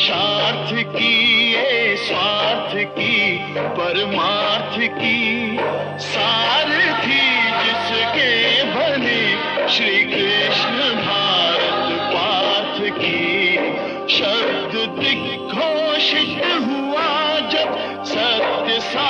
पुरुषार्थ की ये स्वार्थ की, परमार्थ की। सारथी जिसके बने श्री कृष्ण भारत पार्थ की। शब्द दिग्घोषित हुआ जब सत्य सार्थक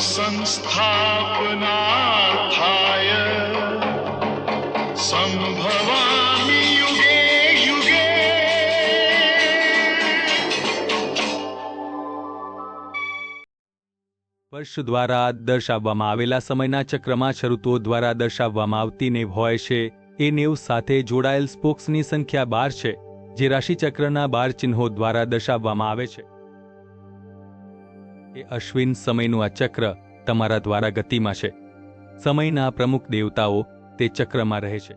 धर्म संस्थापनार्थाय संभवामि युगे युगे વર્ષ દ્વારા દર્શાવવામાં આવેલા સમયના ચક્રમાં શરતો દ્વારા દર્શાવવામાં આવતી નેવ હોય છે એ નેવ સાથે જોડાયેલ સ્પોક્સની સંખ્યા બાર છે જે રાશિચક્રના બાર ચિહ્નો દ્વારા દર્શાવવામાં આવે છે એ અશ્વિન સમયનું આ ચક્ર તમારા દ્વારા ગતિમાં છે. સમયના પ્રમુખ દેવતાઓ તે ચક્રમાં રહે છે.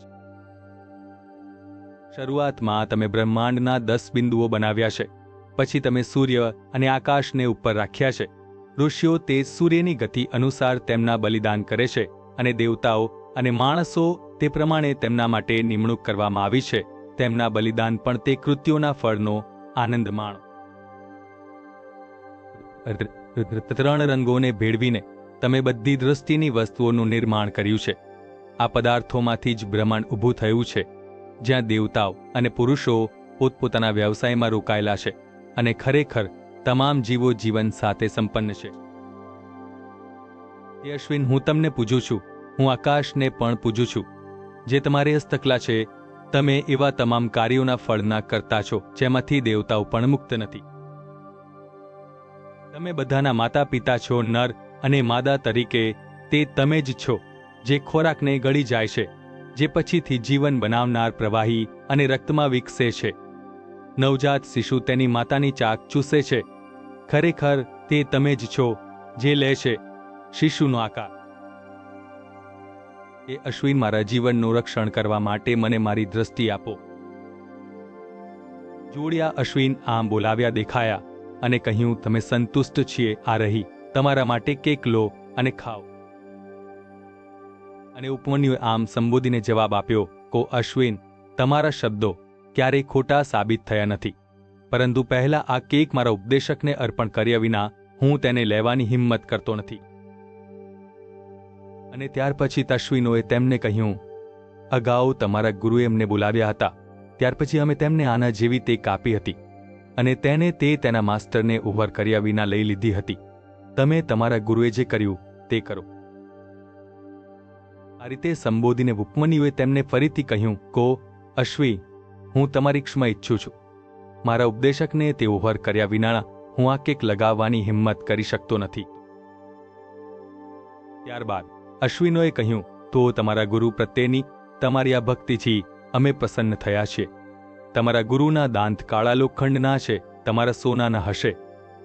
શરૂઆતમાં તમે બ્રહ્માંડના દસ બિંદુઓ બનાવ્યા છે. પછી તમે સૂર્ય અને આકાશને ઉપર રાખ્યા છે. ઋષિઓ તે સૂર્યની ગતિ અનુસાર તેમના બલિદાન કરે છે અને દેવતાઓ અને માણસો તે પ્રમાણે તેમના માટે નિમણૂક કરવામાં આવી છે. તેમના બલિદાન પણ તે કૃત્યોના ફળનો આનંદ માણો. ત્રણ રંગોને ભેળવીને તમે બધી દૃષ્ટિની વસ્તુઓનું નિર્માણ કર્યું છે. આ પદાર્થોમાંથી જ બ્રહ્માંડ ઊભું થયું છે. જ્યાં દેવતાઓ અને પુરુષો પોતપોતાના વ્યવસાયમાં રોકાયેલા છે અને ખરેખર તમામ જીવો જીવન સાથે સંપન્ન છે. એ અશ્વિન, હું તમને પૂજું છું. હું આકાશને પણ પૂજું છું. જે તમારી હસ્તકલા છે, તમે એવા તમામ કાર્યોના ફળના કરતા છો જેમાંથી દેવતાઓ પણ મુક્ત નથી. તમે બધાના માતા પિતા છો નર અને માદા તરીકે, તે તમે જ છો, જે ખોરાકને ગળી જાય છે, જે પછીથી જીવન બનાવનાર પ્રવાહી અને રક્તમાં વિકસે છે. નવજાત શિશુ તેની માતાની ચાક ચૂસે છે. ખરેખર, તે તમે જ છો, જે લે છે, શિશુનો આકાર. એ અશ્વિન મારા જીવનનું રક્ષણ કરવા માટે મને મારી દ્રષ્ટિ આપો. જોડિયા અશ્વિન આમ બોલાવ્યા, દેખાયા. અને કહ્યું, તમે સંતુષ્ટ છીએ, આ રહી. તમારા માટે કેક લો અને ખાઓ. અને ઉપમન્યુએ આમ સંબોધીને જવાબ આપ્યો, કો અશ્વિન, તમારા શબ્દો ક્યારેય ખોટા સાબિત થયા નથી. પરંતુ પહેલા આ કેક મારા ઉપદેશકને અર્પણ કર્યા વિના હું તેને લેવાની હિંમત કરતો નથી. અને ત્યાર પછી તશ્વિનોએ તેમને કહ્યું, અગાઉ તમારા ગુરુએ એમને બોલાવ્યા હતા. ત્યાર પછી અમે તેમને આના જેવી તે કાપી હતી. અને તેને તે તેના માસ્ટરને ઉભર કર્યા વિના લઈ લીધી હતી. તમે તમારા ગુરુએ જે કર્યું, તે કરો. આ રીતે સંબોધીને ઉપમન્યુએ તેમને ફરીથી કહ્યું, કો, અશ્વી, હું તમારી ક્ષમા ઈચ્છું છું. મારા ઉપદેશકને તે ઉભર કર્યા વિના હું આ કેક લગાવવાની હિંમત કરી શકતો નથી. ત્યારબાદ અશ્વિનોએ કહ્યું, તો તમારા ગુરુ પ્રત્યેની તમારી આ ભક્તિથી અમે પ્રસન્ન થયા છીએ. તમારા ગુરુના દાંત કાળા લોખંડના છે, તમારા સોનાના હશે.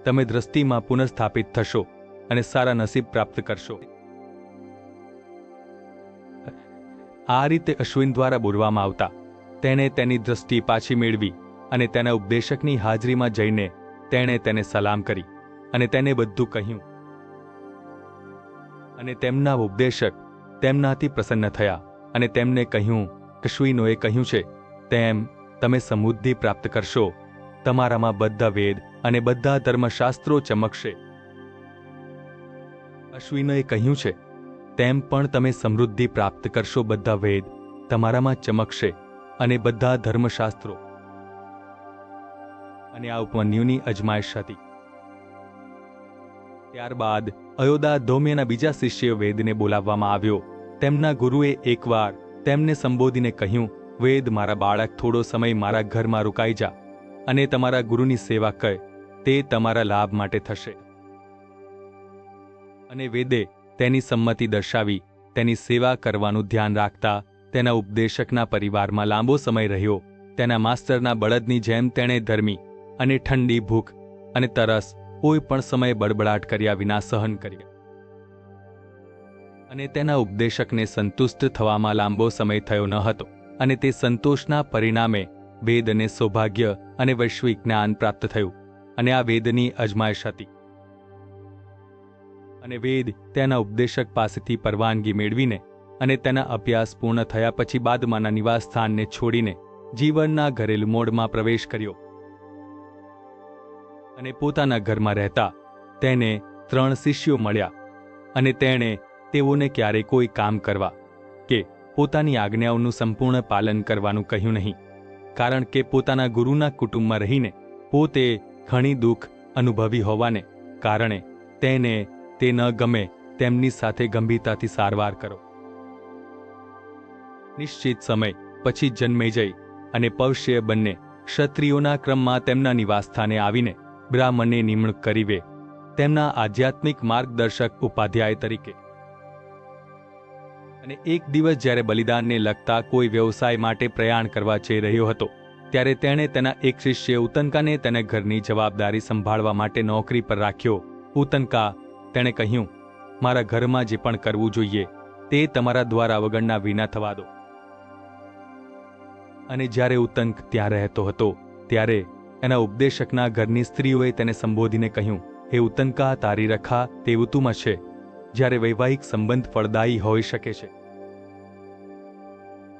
તમે દ્રષ્ટિમાં પુનઃસ્થાપિત થશો અને સારા નસીબ પ્રાપ્ત કરશો. આ રીતે અશ્વિન દ્વારા બોલવામાં આવતા, તેણે તેની દ્રષ્ટિ પાછી મેળવી અને તેના ઉપદેશકની હાજરીમાં જઈને તેણે તેને સલામ કરી અને તેને બધું કહ્યું. અને તેમના ઉપદેશક તેમનાથી પ્રસન્ન થયા અને તેમને કહ્યું, અશ્વિનોએ કહ્યું છે, તેમ તમે સમૃદ્ધિ પ્રાપ્ત કરશો. તમારામાં બધા વેદ અને બધા ધર્મશાસ્ત્રો ચમકશે. અશ્વિનોએ કહ્યું છે, તેમ પણ તમે સમૃદ્ધિ પ્રાપ્ત કરશો, બધા વેદ તમારામાં ચમકશે અને બધા ધર્મશાસ્ત્રો. અને આ ઉપમન્યુની અજમાયશ હતી. ત્યારબાદ અયોધા ધૌમ્યના બીજા શિષ્ય વેદને બોલાવવામાં આવ્યો. તેમના ગુરુએ એકવાર તેમને સંબોધીને કહ્યું વેદ મારા બાળક થોડો સમય મારા ઘરમાં રોકાઈ જા અને તમારા ગુરુની સેવા કર, તે તમારા લાભ માટે થશે. અને વેદે તેની સંમતિ દર્શાવી, તેની સેવા કરવાનું ધ્યાન રાખતા, તેના ઉપદેશકના પરિવારમાં લાંબો સમય રહ્યો, તેના માસ્ટરના બળદની જેમ તેણે ધર્મી અને ઠંડી ભૂખ અને તરસ કોઈ પણ સમયે બળબડાટ કર્યા વિના સહન કર્યા. અને તેના ઉપદેશકને સંતુષ્ટ થવામાં લાંબો સમય થયો ન હતો. અને તે સંતોષના પરિણામે વેદ અને સૌભાગ્ય અને વૈશ્વિક જ્ઞાન પ્રાપ્ત થયું અને આ વેદની અજમાયશ હતી. અને વેદ તેના ઉપદેશક પાસેથી પરવાનગી મેળવીને અને તેના અભ્યાસ પૂર્ણ થયા પછી બાદમાંના નિવાસ સ્થાનને છોડીને જીવનના ઘરેલું મોડમાં પ્રવેશ કર્યો. અને પોતાના ઘરમાં રહેતા તેને ત્રણ શિષ્યો મળ્યા અને તેણે તેઓને ક્યારેય કોઈ કામ કરવા કે પોતાની આજ્ઞાઓનું સંપૂર્ણ પાલન કરવાનું કહ્યું નહીં, કારણ કે પોતાના ગુરુના કુટુંબમાં રહીને પોતે ઘણી દુઃખ અનુભવી હોવાને કારણે તેને તે ન ગમે તેમની સાથે ગંભીરતાથી સારવાર કરો. નિશ્ચિત સમય, પછી જન્મેજય અને પૌષ્ય બંને ક્ષત્રિયોના ક્રમમાં તેમના નિવાસસ્થાને આવીને બ્રાહ્મણને નિમણૂક કરીવે તેમના આધ્યાત્મિક માર્ગદર્શક ઉપાધ્યાય તરીકે અને એક દિવસ જ્યારે બલિદાનને લગતા કોઈ વ્યવસાય માટે પ્રયાણ કરવા જઈ રહ્યો હતો, ત્યારે તેણે તેના એક શિષ્ય ઉતનકાને તેના ઘરની જવાબદારી સંભાળવા માટે નોકરી પર રાખ્યો. ઉતનકા, તેણે કહ્યું, મારા ઘરમાં જે પણ કરવું જોઈએ, તે તમારા દ્વારા વગરના વિના થવા દો. અને જ્યારે ઉતંક ત્યાં રહેતો હતો, ત્યારે એના ઉપદેશકના ઘરની સ્ત્રીઓએ તેને સંબોધીને કહ્યું, હે ઉતંકા તારી રખા તે ઋતુમાં છે જ્યારે વૈવાહિક સંબંધ ફળદાયી હોઈ શકે છે.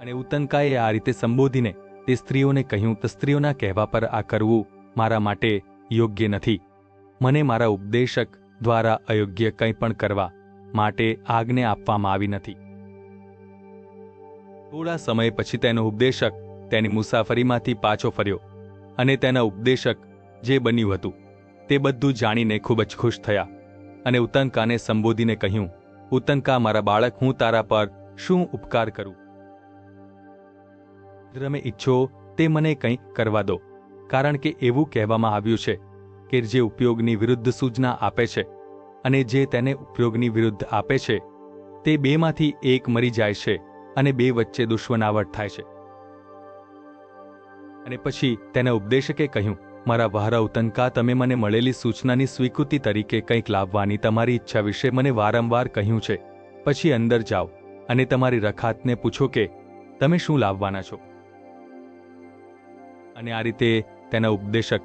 અને ઉતંકાએ આ રીતે સંબોધીને તે સ્ત્રીઓને કહ્યું, તો સ્ત્રીઓના કહેવા પર આ કરવું મારા માટે યોગ્ય નથી. મને મારા ઉપદેશક દ્વારા અયોગ્ય કંઈ પણ કરવા માટે આજ્ઞા આપવામાં આવી નથી. થોડા સમય પછી તેનો ઉપદેશક તેની મુસાફરીમાંથી પાછો ફર્યો અને તેના ઉપદેશક જે બન્યું હતું તે બધું જાણીને ખૂબ જ ખુશ થયા. અને ઉતંકાને સંબોધીને કહ્યું, ઉતંકા, મારા બાળક, હું તારા પર શું ઉપકાર કરું? તમે ઈચ્છો તે મને કંઈ કરવા દો. કારણ કે એવું કહેવામાં આવ્યું છે કે જે ઉપયોગની વિરુદ્ધ સૂચના આપે છે અને જે તેને ઉપયોગની વિરુદ્ધ આપે છે, તે બેમાંથી એક મરી જાય છે અને બે વચ્ચે દુશ્મનાવટ થાય છે. અને પછી તેના ઉપદેશકે કહ્યું મારા વહારા ઉતનકા તમે મને મળેલી સૂચનાની સ્વીકૃતિ તરીકે કંઈક લાવવાની તમારી ઈચ્છા વિશે મને વારંવાર કહ્યું છે. પછી અંદર જાઓ અને તમારી રખાતને પૂછો કે, તમે શું લાવવાના છો? અને આ રીતે તેના ઉપદેશક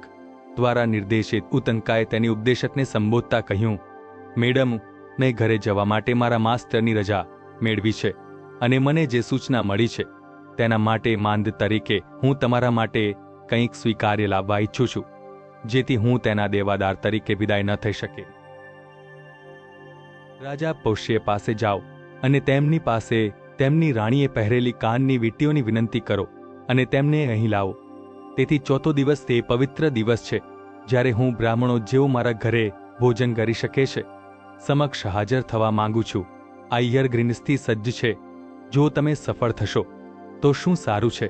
દ્વારા નિર્દેશિત ઉતંકાએ તેની ઉપદેશકને સંબોધતા કહ્યું, મેડમ, મેં ઘરે જવા માટે મારા માસ્ટરની રજા મેળવી છે અને મને જે સૂચના મળી છે તેના માટે માંદ તરીકે હું તમારા માટે કંઈક સ્વીકાર્ય લાવવા ઈચ્છું છું, જેથી હું તેના દેવાદાર તરીકે વિદાય ન થઈ શકે. રાજા પૌષ્ય પાસે જાઓ અને તેમની પાસે તેમની રાણીએ પહેરેલી કાનની વીંટીઓની વિનંતી કરો અને તેમને અહીં લાવો. તેથી ચોથો દિવસ તે પવિત્ર દિવસ છે, જ્યારે હું બ્રાહ્મણો જેવો મારા ઘરે ભોજન કરી શકે છે. સમક્ષ હાજર થવા માંગુ છું. આ યર ગ્રીન્સથી સજ્જ છે. જો તમે સફળ થશો, તો શું સારું છે?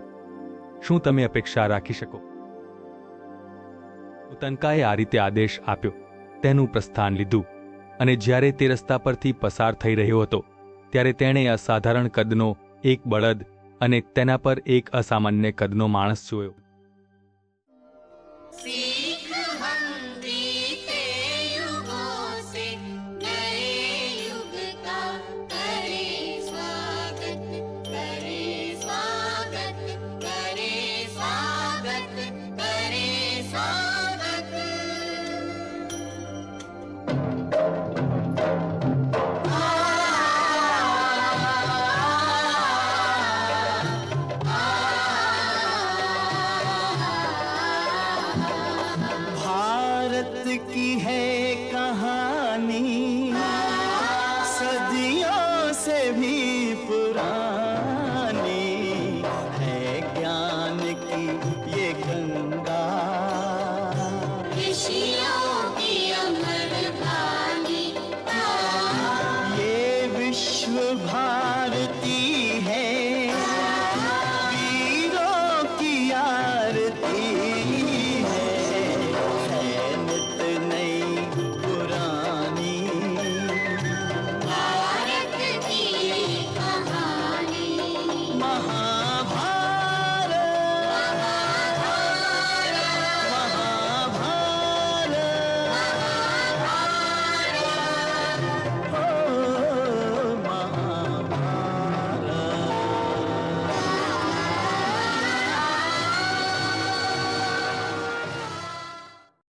શું તમે અપેક્ષા રાખી શકો? ઉતનકાએ આ રીતે આદેશ આપ્યો. તેનું પ્રસ્થાન લીધું. અને જ્યારે તે રસ્તા પરથી પસાર થઈ રહ્યો હતો, ત્યારે તેણે અસાધારણ કદનો એક બળદ અને તેના પર એક અસામાન્ય કદનો માણસ જોયો.